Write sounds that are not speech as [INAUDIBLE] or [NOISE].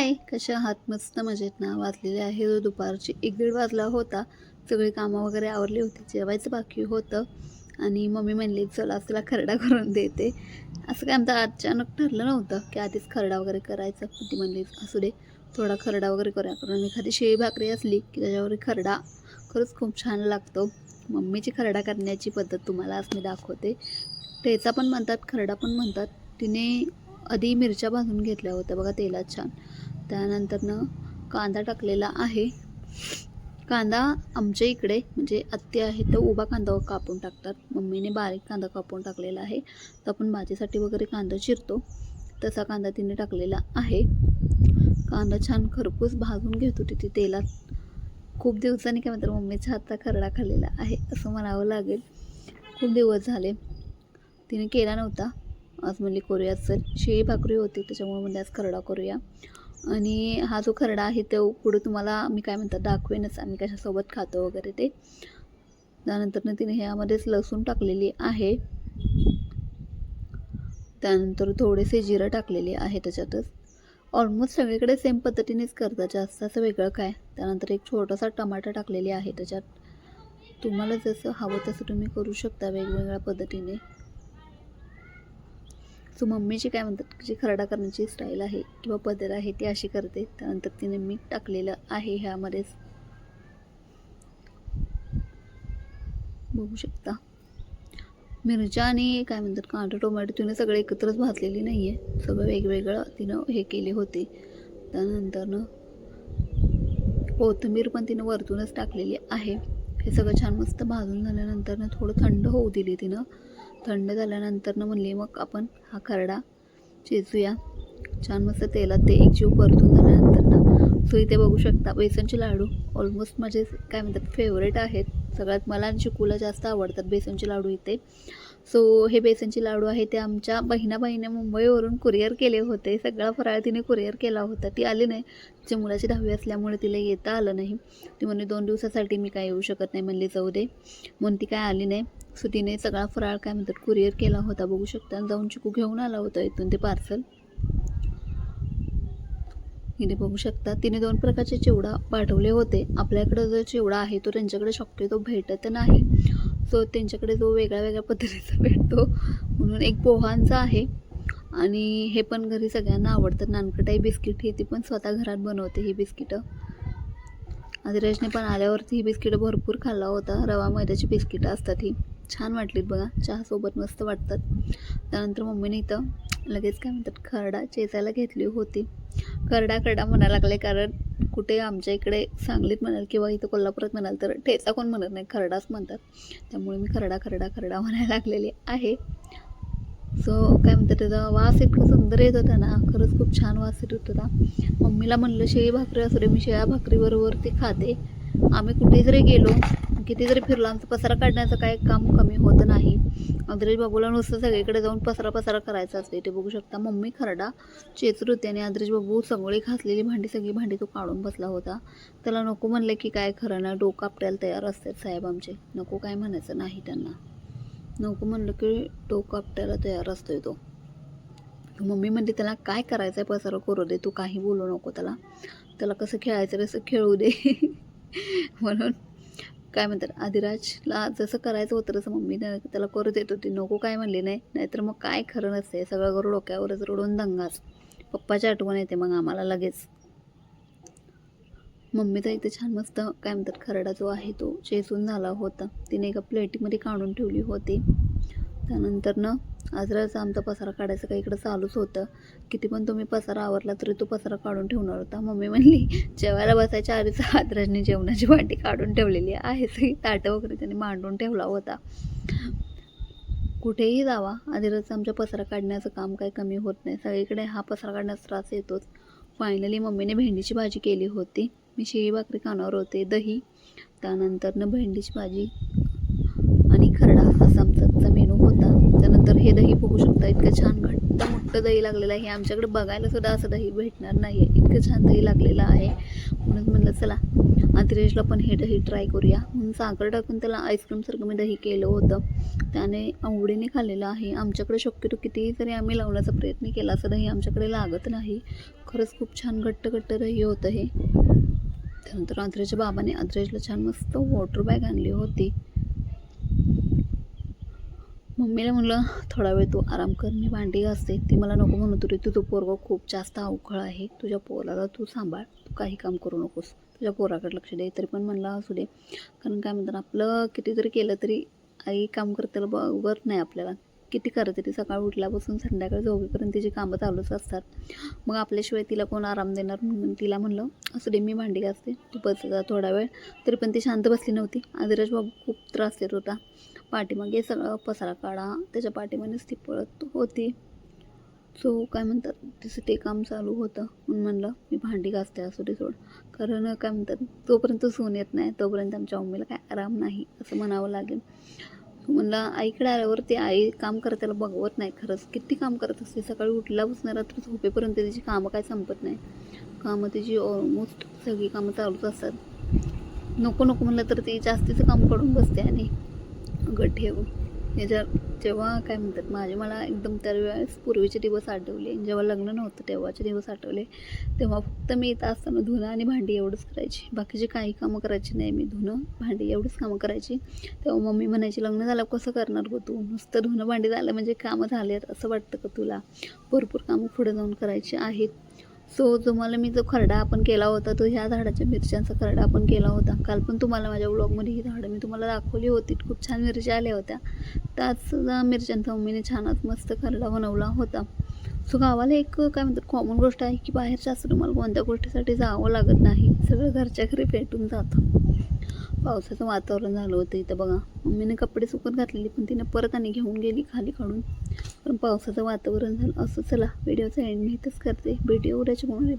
हाय कशा आहात? मस्त मजेत ना? वाजलेले आहे जो दुपारची. एक दीड वाजला होता. सगळी कामं वगैरे आवरली होती. जेवायचं बाकी होतं. आणि मम्मी म्हणली चला आज तुला खरडा करून देते. असं काय आमचं अचानक ठरलं नव्हतं की आधीच खरडा वगैरे करायचं. ती म्हणली असू दे थोडा खरडा वगैरे करूया. कारण एखादी शेळी भाकरी असली की त्याच्यावर खरडा खरंच खूप छान लागतो. मम्मीची खरडा करण्याची पद्धत तुम्हाला आज मी दाखवते. ठेचा पण म्हणतात खरडा पण म्हणतात. तिने आधी मिरच्या भाजून घेतल्या होत्या. बघा तेलात छान. त्यानंतरनं कांदा टाकलेला आहे. कांदा आमच्या इकडे म्हणजे आत्ते आहे तर उभा कांदा कापून टाकतात. मम्मीने बारीक कांदा कापून टाकलेला आहे. तर आपण भाजीसाठी वगैरे कांदा चिरतो. तसा कांदा तिने टाकलेला आहे. कांदा छान खरपूस भाजून घेतो तिथे तेलात. खूप दिवसांनी काय म्हणतात मम्मीचा हातचा खरडा खाल्लेला आहे असं म्हणावं लागेल. खूप दिवस झाले. तिने केला नव्हता. आज म्हणली करूया चल. शेळी भाकरी होती त्याच्यामुळे म्हणजे आज खरडा करूया. आणि हा जो खरडा आहे तो पुढे तुम्हाला मी काय म्हणतात दाखवेनच आम्ही कशासोबत खातो वगैरे ते. त्यानंतर तिने ह्यामध्येच लसूण टाकलेली आहे. त्यानंतर थोडेसे जिरं टाकलेले आहे त्याच्यातच. ऑलमोस्ट सगळीकडे सेम पद्धतीनेच करतात जास्त असं वेगळं काय? त्यानंतर एक छोटासा टमाटा टाकलेली आहे त्याच्यात. तुम्हाला जसं हवं तसं तुम्ही करू शकता वेगवेगळ्या पद्धतीने. सो मम्मीची काय म्हणतात जी खरडा करण्याची स्टाईल आहे किंवा पदर आहे ती अशी करते. त्यानंतर तिने मीठ टाकलेलं आहे ह्यामध्येच बघू शकता. मिरच्या आणि काय म्हणतात कांदा टोमॅटो तिने सगळे एकत्रच भाजलेली नाही आहे सगळं वेगवेगळं तिनं हे केले होते. त्यानंतरनं कोथिंबीर पण तिनं वरतूनच टाकलेली आहे. हे सगळं छान मस्त भाजून झाल्यानंतरनं थोडं थंड होऊ दिली तिनं. थंड झाल्यानंतरनं म्हणले मग आपण हा खरडा चेचूया. छान मस्त तेलात ते एक जीव परतून झाल्यानंतर ना सो इथे बघू शकता बेसनचे लाडू ऑलमोस्ट माझे काय म्हणतात फेवरेट आहेत. सगळ्यात मला आणि चिकूला जास्त आवडतात बेसनचे लाडू इथे. सो हे बेसनचे लाडू आहे ते आमच्या बहिणा बहिणी मुंबईवरून कुरिअर केले होते. सगळा फराळ तिने कुरिअर केला होता. ती आली नाही. तिच्या मुलाची दहावी असल्यामुळे तिला येता आलं नाही. ती म्हणे दोन दिवसासाठी मी काय येऊ शकत नाही. म्हणली जाऊ दे. म्हणून ती काय आली नाही. सो तिने सगळा फराळ काय म्हणतात कुरिअर केला होता. बघू शकता जाऊन चिकू घेऊन आला होता इथून ते पार्सल तिने बघू शकता तिने दोन प्रकारचे चिवडा पाठवले होते. आपल्याकडं जो चिवडा आहे तो त्यांच्याकडे शक्यतो भेटत नाही. सो त्यांच्याकडे जो वेगळ्या वेगळ्या पद्धतीचा भेटतो म्हणून एक पोहांचा आहे. आणि हे पण घरी सगळ्यांना आवडतात नानकटाई बिस्किट ही ती पण स्वतः घरात बनवते ही बिस्किटं. आदिराजने पण आल्यावरती ही बिस्किटं भरपूर खाल्ला होता. रवा मैद्याची बिस्किटं असतात ही. छान वाटलीत बघा. चहासोबत मस्त वाटतात. त्यानंतर मम्मीने इथं लगेच काय म्हणतात खरडा चेचायला घेतली होती. खरडा खरडा म्हणायला लागले कारण कुठे आमच्या इकडे सांगलीत म्हणाल किंवा इथं कोल्हापुरात म्हणाल तर ठेचा कोण म्हणत नाही खरडाच म्हणतात. त्यामुळे मी खरडा खरडा खरडा म्हणायला लागलेली आहे. सो काय म्हणतात त्याचा वास इतका सुंदर येत होता ना खरंच खूप छान वास येत होता मम्मीला म्हणलं शेळी भाकरी असू दे मी शेळ्या भाकरीबरोबर ती खाते. आम्ही कुठे जरी गेलो. किती जरी फिरलो आमचं पसारा काढण्याचं काय काम कमी होत नाही. आदरेश बाबूला नुसतं सगळीकडे जाऊन पसारा पसारा करायचा असते. ते बघू शकता मम्मी खरडा चेचत होते आणि आदरेश बाबू सगळी घासलेली भांडी सगळी भांडी तो काढून बसला होता. त्याला नको म्हणलं की काय खरं ना डोकं आपल्याला तयार असतात साहेब आमचे. नको काय म्हणायचं नाही त्यांना. नको म्हणलं की डोकं आपल्याला तयार असतोय तो. मम्मी म्हणते त्याला काय करायचं आहे पसारा करू दे तू काही बोलू नको त्याला. त्याला कसं खेळायचं कसं खेळू दे? [LAUGHS] म्हणून काय म्हणतात आदिराजला जसं करायचं होतं तसं मम्मी त्याला करू देत होती. नको काय म्हणली नाही नाहीतर मग काय खरं नसते. सगळं करू डोक्यावरच रडून दंगाच पप्पाची आठवण येते मग आम्हाला लगेच. मम्मीचा इथे छान मस्त काय म्हणतात खरडा जो आहे तो चेचून झाला होता. तिने एका प्लेटीमध्ये काढून ठेवली होती. त्यानंतर ना आजराचा आमचा पसारा काढायचं काही इकडं चालूच होतं. किती पण तुम्ही पसारा आवरला तरी तो पसारा काढून ठेवणार होता. मम्मी म्हणली जेवायला बसायच्या आधीच आदराजने जेवणाची वाटी काढून ठेवलेली आहे. सगळी ताटं वगैरे त्याने मांडून ठेवला होता. कुठेही जावा. आदिराचं आमच्या पसारा काढण्याचं काम काही कमी होत नाही. सगळीकडे हा पसारा काढण्याचा त्रास येतोच. फायनली मम्मीने भेंडीची भाजी केली होती. मी शेळी भाकरी खाणार होते दही त्यानंतरनं भेंडीची भाजी आणि खरडा असा त्यानंतर हे दही बघू शकता इतकं छान घट्ट मोठं दही लागलेलं आहे. आमच्याकडे बघायला सुद्धा असं दही भेटणार नाही आहे इतकं छान दही लागलेलं आहे. म्हणून म्हणलं चला अतिरेशला पण हे दही ट्राय करूया. म्हणून साखर टाकून त्याला आईस्क्रीमसारखं मी दही केलं होतं. त्याने आवडीने खाल्लेलं आहे. आमच्याकडे शक्यतो कितीही जरी आम्ही लावण्याचा प्रयत्न केला. असं दही आमच्याकडे लागत नाही. खरंच खूप छान घट्ट घट्ट दही होतं हे. त्यानंतर आद्रेच्या बाबाने आद्रेशला छान मस्त वॉटर बॅग आणली होती. मम्मीला म्हणलं थोडा वेळ तू आराम कर मी भांडी असते ती मला नको म्हणत होती तुझं पोरगा खूप जास्त अवखळ आहे. तुझ्या पोराला तू सांभाळ. तू काही काम करू नकोस. तुझ्या पोराकडे लक्ष दे. तरी पण म्हणलं असू दे. कारण काय म्हणतात आपलं किती जरी केलं तरी आई काम करताना बरोबर नाही आपल्याला. किती करते ती सकाळ उठल्यापासून संध्याकाळी झोपेपर्यंत तिची कामं चालूच असतात. मग आपल्याशिवाय तिला कोण आराम देणार म्हणून तिला म्हणलं असू दे मी भांडी घासते. तू बस जा थोडा वेळ. तरी पण ती शांत बसली नव्हती. आदिराज बाबू खूप त्रास देत होता. पाठीमागे सगळं पसारा काढा. त्याच्या पाठीमागेच ती पळत होती. सो काय म्हणतात तिचं ते काम चालू होतं. म्हणून म्हणलं मी भांडी घासते असू दे सोड. कारण काय म्हणतात तोपर्यंत सोन येत नाही. तोपर्यंत आमच्या मम्मीला काय आराम नाही असं म्हणावं लागेल. म्हणलं आईकडे आल्यावर ती आई काम करत त्याला बघवत नाही खरंच. किती काम करत असते? सकाळी उठल्यापासून रात्री झोपेपर्यंत तिची कामं काय संपत नाही. कामं तिची ऑलमोस्ट सगळी कामं चालूच असतात. नको नको म्हणलं तर ती जास्तीचं काम करून बसते आणि अगं ठेव ह्याच्या जेव्हा काय म्हणतात माझे मला एकदम त्यावेळेस पूर्वीचे दिवस आठवले. जेव्हा लग्न नव्हतं तेव्हाचे दिवस आठवले. तेव्हा फक्त मी इथं असताना धुणं आणि भांडी एवढंच करायची. बाकीचे काही कामं करायची नाही मी. धुणं भांडी एवढंच कामं करायची. तेव्हा मम्मी म्हणायची लग्न झालं कसं करणार गो तू? नुसतं धुणं भांडी झालं म्हणजे कामं झाले असं वाटतं का तुला? भरपूर कामं पुढे जाऊन करायची आहेत. सो तुम्हाला मी जो खरडा आपण केला होता तो ह्या झाडाच्या मिरच्यांचा खरडा आपण केला होता. काल पण तुम्हाला माझ्या ब्लॉगमध्ये ही झाडं मी तुम्हाला दाखवली होती. खूप छान मिरच्या आल्या होत्या. त्याच मिरच्यांचा मम्मीने छानच मस्त खरडा बनवला होता. सो गावाला एक काय म्हणतात कॉमन गोष्ट आहे की बाहेरच्या असं तुम्हाला कोणत्या गोष्टीसाठी जावं लागत नाही. सगळं घरच्या घरी भेटून जातं. पावसाचं वातावरण झालं होतं इथं बघा. मम्मीने कपडे सुकत घातलेली पण तिने परत आणि घेऊन गेली खाली काढून. पण पावसाचं वातावरण झालं असं चला व्हिडिओचा एंड मी इथंच करते. व्हिडिओ उद्याच्या बाय